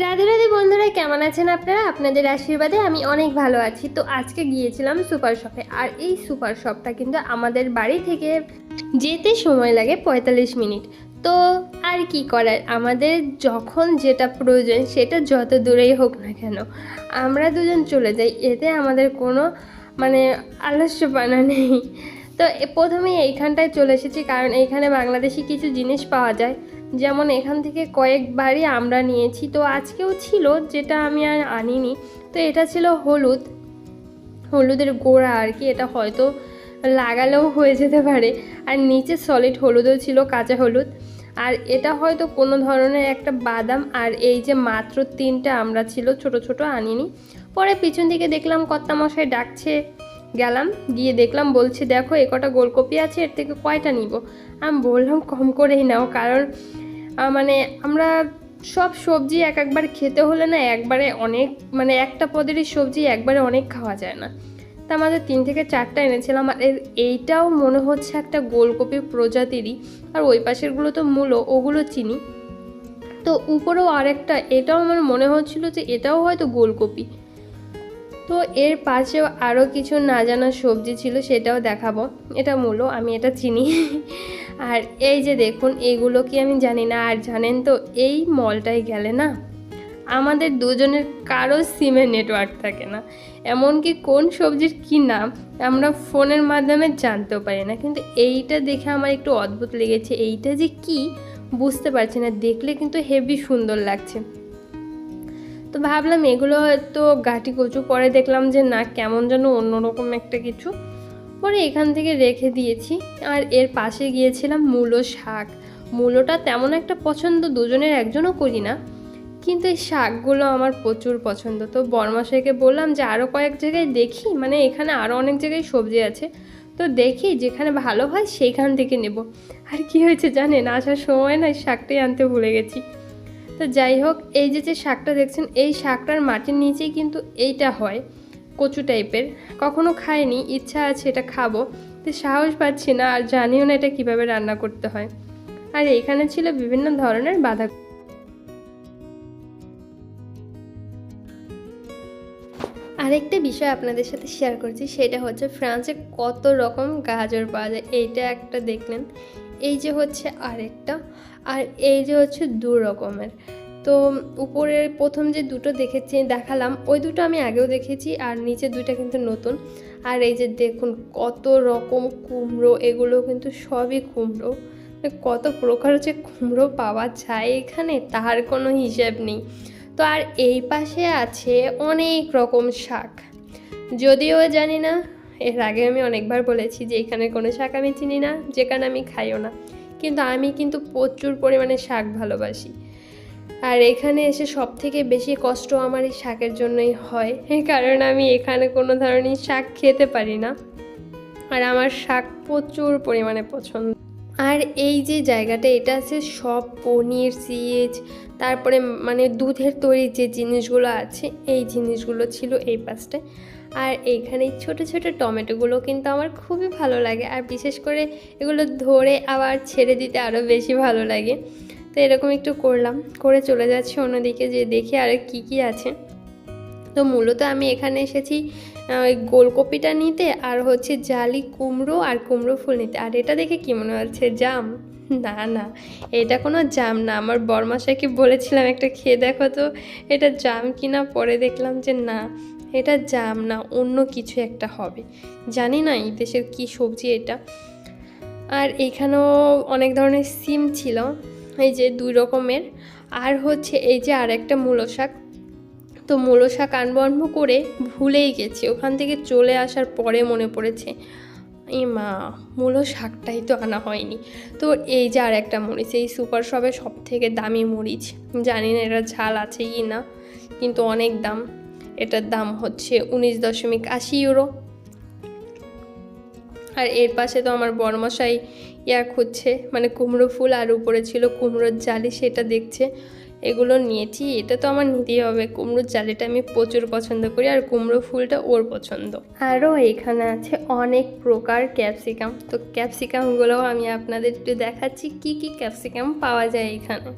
রাধে রাধে বন্ধুরা, কেমন আছেন আপনারা? আপনাদের আশীর্বাদে আমি অনেক ভালো আছি। তো আজকে গিয়েছিলাম সুপার শপে, আর এই সুপার শপটা কিন্তু আমাদের বাড়ি থেকে যেতে সময় লাগে পঁয়তাল্লিশ মিনিট। তো আর কি করার, আমাদের যখন যেটা প্রয়োজন সেটা যত দূরেই হোক না কেন, আমরা দুজন চলে যাই। এতে আমাদের কোনো মানে আলস্যপানা নেই। তো এ- প্রথমে এইখানটায় চলে এসেছি, কারণ এইখানে বাংলাদেশি কিছু জিনিস পাওয়া যায়। যেমন এখান থেকে কয়েকবারই আমরা নিয়েছি, তো আজকেও ছিল, যেটা আমি আর আনিনি। তো এটা ছিল হলুদ, হলুদের গোড়া আর কি, এটা হয়তো লাগালেও হয়ে যেতে পারে। আর নিচে সলিড হলুদও ছিল, কাঁচা হলুদ। আর এটা হয়তো কোনো ধরনের একটা বাদাম, আর এই যে মাত্র তিনটা আমরা ছিল, ছোট ছোট আনিনি। পরে পিছন দিকে দেখলাম কর্তা মশাই ডাকছে গেলাম, গিয়ে দেখলাম বলছে, দেখো, এ কটা গোলকপি আছে, এর থেকে কয়টা নিব? আমি বললাম, কম করেই নাও, কারণ মানে আমরা সব সবজি এক একবার খেতে হলে না একবারে অনেক মানে একটা পদেরই সবজি একবারে অনেক খাওয়া যায় না। তা আমাদের তিন থেকে চারটা এনেছিলাম, আর এইটাও মনে হচ্ছে একটা গোলকপি প্রজাতিরই, আর ওই পাশেরগুলো তো মূলো, ওগুলো চিনি। তো উপরেও আরেকটা, এটাও আমার মনে হচ্ছিল যে এটাও হয়তো গোলকপি। তো এর পাশেও আরও কিছু না জানা সবজি ছিল সেটাও দেখাবো। এটা মূলো, আমি এটা চিনি। আর এই যে দেখুন, এগুলো কি আমি জানি না, আর জানেন তো, এই মলটায় গেলে না, আমাদের দুজনের কারও সিমের নেটওয়ার্ক থাকে না। এমনকি কোন সবজির কী নাম, আমরা ফোনের মাধ্যমে জানতেও পারি না। কিন্তু এইটা দেখে আমার একটু অদ্ভুত লেগেছে। এইটা যে কি, বুঝতে পারছি না। দেখলে কিন্তু হেভি সুন্দর লাগছে। তো ভাবলাম এগুলো হয়তো গাটি কচু পরে দেখলাম যে না, কেমন যেন অন্যরকম একটা কিছু। পরে এখান থেকে রেখে দিয়েছি। আর এর পাশে গিয়েছিলাম মূলো শাক। মূলোটা তেমন একটা পছন্দ দুজনের, একজনও করি না। কিন্তু এই শাকগুলো আমার প্রচুর পছন্দ। তো বর্মাশাইকে বললাম যে আরও কয়েক জায়গায় দেখি মানে এখানে আরও অনেক জায়গায় সবজি আছে। তো দেখি যেখানে ভালো হয় সেইখান থেকে নেব। আর কি হয়েছে জানেন? আসার সময় না শাকটাই আনতে ভুলে গেছি। তো যাই হোক, এই যে যে শাকটা দেখছেন, এই শাকটার মাটির নিচেই কিন্তু এইটা হয়, কচু টাইপের। কখনো খাইনি, ইচ্ছা আছে এটা খাব, তো সাহস পাচ্ছি না আর জানিও না এটা কীভাবে রান্না করতে হয়। আর এখানে ছিল বিভিন্ন ধরনের বাঁধা আরেকটা বিষয় আপনাদের সাথে শেয়ার করছি, সেটা হচ্ছে ফ্রান্সে কত রকম গাজর পাওয়া যায়, এইটা একটা দেখলেন। এই যে হচ্ছে আরেকটা, আর এই যে হচ্ছে দু রকমের। তো উপরের প্রথম যে দুটো দেখেছি, দেখালাম, ওই দুটো আমি আগেও দেখেছি, আর নিচে দুইটা কিন্তু নতুন। আর এই যে দেখুন, কত রকম কুমড়ো, এগুলো কিন্তু সবই কুমড়ো। মানে কত প্রকার হচ্ছে কুমড়ো পাওয়া যায় এখানে, তার কোনো হিসেব নেই। তো আর এই পাশে আছে অনেক রকম শাক। যদিও জানি না এর আগে আমি অনেকবার বলেছি যে এখানে কোনো শাক আমি চিনি না যেখানে আমি খাইও না। কিন্তু আমি কিন্তু প্রচুর পরিমাণে শাক ভালোবাসি। আর এখানে এসে সব থেকে বেশি কষ্ট আমার এই শাকের জন্যই হয় কারণ আমি এখানে কোনো ধরনের শাক খেতে পারি না। আর আমার শাক প্রচুর পরিমাণে পছন্দ। আর এই যে জায়গাটা, এটা আছে সব পনির, চিজ, তারপরে মানে দুধের তৈরি যে জিনিসগুলো আছে, এই জিনিসগুলো ছিল এই পাশটায়। আর এইখানে এই ছোটো ছোটো টমেটোগুলো কিন্তু আমার খুবই ভালো লাগে। আর বিশেষ করে এগুলো ধরে আবার ছেড়ে দিতে আরও বেশি ভালো লাগে। তো এরকম একটু করলাম, করে চলে যাচ্ছি অন্যদিকে যে দেখি আর কি কি আছে। তো মূলত আমি এখানে এসেছি ওই গোলকপিটা নিতে আর হচ্ছে জালি কুমড়ো আর কুমড়ো ফুল নিতে। আর এটা দেখে কি মনে হচ্ছে, জাম? না না, এটা কোনো জাম না। আমার বরমাসাকে বলেছিলাম একটা খেয়ে দেখো তো, এটা জাম কিনা? পরে দেখলাম যে না, এটা জাম না, অন্য কিছু একটা হবে। জানি না এই দেশের কী সবজি এটা। আর এখানেও অনেক ধরনের সিম ছিল, এই যে দুই রকমের। আর হচ্ছে এই যে আর একটা মূলো শাক তো মূলো শাক করে ভুলেই গেছি। ওখান থেকে চলে আসার পরে মনে পড়েছে, এ মা, মূলো শাকটাই তো আনা হয়নি। তো এই যে আর একটা মরিচ, এই সুপার শপে সব থেকে দামি মরিচ। জানি না এটা ঝাল আছে কি না, কিন্তু অনেক দাম। এটার দাম হচ্ছে উনিশ দশমিক আশি ইউরো। আর এর পাশে তো আমার বড়মশাই ইয়া খুঁজছে মানে কুমড়ো ফুল আর উপরে ছিল কুমড়োর জালি, সেটা দেখছে। এগুলো নিয়েছি, এটা তো আমার নিতেই হবে। কুমড়োর জালিটা আমি প্রচুর পছন্দ করি আর কুমড়ো ফুলটা ওর পছন্দ। আরও এখানে আছে অনেক প্রকার ক্যাপসিকাম। তো ক্যাপসিকামগুলোও আমি আপনাদের একটু দেখাচ্ছি, কি কি ক্যাপসিকাম পাওয়া যায় এখানে।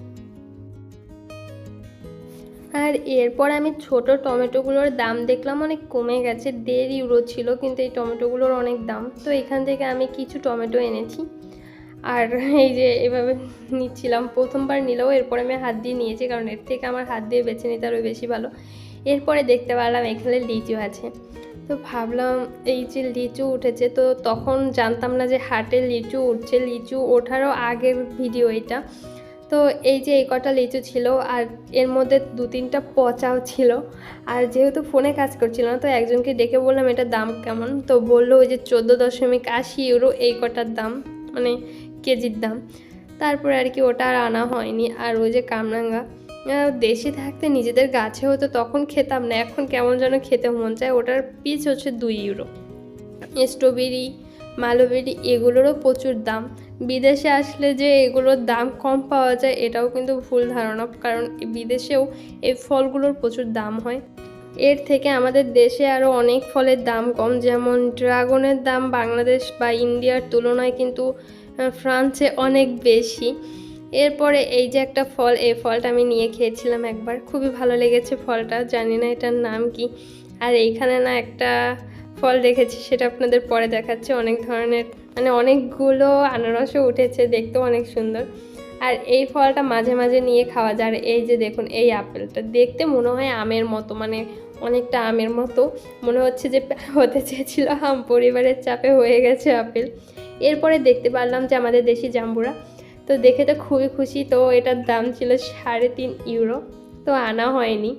আর এরপর আমি ছোট টমেটোগুলোর দাম দেখলাম অনেক কমে গেছে, দেড় ইউরো ছিল, কিন্তু এই টমেটোগুলোর অনেক দাম। তো এখান থেকে আমি কিছু টমেটো এনেছি। আর এই যে এভাবে নিচ্ছিলাম, প্রথমবার নিলেও এরপরে আমি হাত দিয়ে নিয়েছি, কারণ এর থেকে আমার হাত দিয়ে বেছে নিতে আরও বেশি ভালো। এরপরে দেখতে পারলাম এখানে লিচু আছে। তো ভাবলাম এই যে লিচু উঠেছে, তো তখন জানতাম না যে হাটে লিচু উঠছে। লিচু ওঠারও আগের ভিডিও এটা। তো এই যে এই কটা লিচু ছিল, আর এর মধ্যে দু তিনটা পচাও ছিল। আর যেহেতু ফোনে কাজ করছিল না, তো একজনকে ডেকে বললাম এটা দাম কেমন? তো বলল ওই যে চোদ্দ দশমিক আশি ইউরো এই কটার দাম। মানে কেজির দাম। তারপরে আর কি ওটা আর আনা হয়নি। আর ওই যে কামরাঙ্গা দেশে থাকতে নিজেদের গাছে হতো তখন খেতাম না, এখন কেমন যেন খেতে মন চায়। ওটার পিস হচ্ছে দুই ইউরো স্ট্রবেরি মালবেরি, এগুলোরও প্রচুর দাম। বিদেশে আসলে যে এগুলোর দাম কম পাওয়া যায়, এটাও কিন্তু ভুল ধারণা। কারণ বিদেশেও এই ফলগুলোর প্রচুর দাম হয়। এর থেকে আমাদের দেশে আরও অনেক ফলের দাম কম। যেমন ড্রাগনের দাম বাংলাদেশ বা ইন্ডিয়ার তুলনায় কিন্তু ফ্রান্সে অনেক বেশি। এরপরে এই যে একটা ফল, এই ফলটা আমি নিয়ে খেয়েছিলাম একবার। খুবই ভালো লেগেছে ফলটা, জানি না এটার নাম কি। আর এইখানে না একটা ফল দেখেছি, সেটা আপনাদের পরে দেখাচ্ছে। অনেক ধরনের মানে অনেকগুলো আনারসও উঠেছে, দেখতেও অনেক সুন্দর। আর এই ফলটা মাঝে মাঝে নিয়ে খাওয়া যায়। আর এই যে দেখুন, এই আপেলটা, দেখতে মনে হয় আমের মতো মানে অনেকটা আমের মতো। মনে হচ্ছে যে হতে চেয়েছিল আম, পরিবারের চাপে হয়ে গেছে আপেল। এরপরে দেখতে পারলাম যে আমাদের দেশি জাম্বুরা। তো দেখে তো খুবই খুশি। তো এটার দাম ছিল সাড়ে তিন ইউরো। তো আনা হয়নি।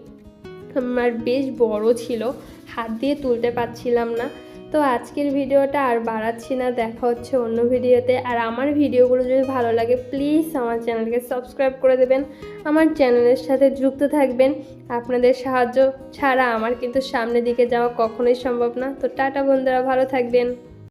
আমার বেশ বড় ছিল। হাত দিয়ে তুলতে পারছিলাম না। তো আজকের ভিডিওটা আর বাড়াচ্ছি না। দেখা হচ্ছে অন্য ভিডিওতে। আর আমার ভিডিওগুলো যদি ভালো লাগে প্লিজ আমার চ্যানেলকে সাবস্ক্রাইব করে দেবেন। আমার চ্যানেলের সাথে যুক্ত থাকবেন। আপনাদের সাহায্য ছাড়া আমার কিন্তু সামনের দিকে যাওয়া কখনোই সম্ভব না। তো টাটা বন্ধুরা, ভালো থাকবেন।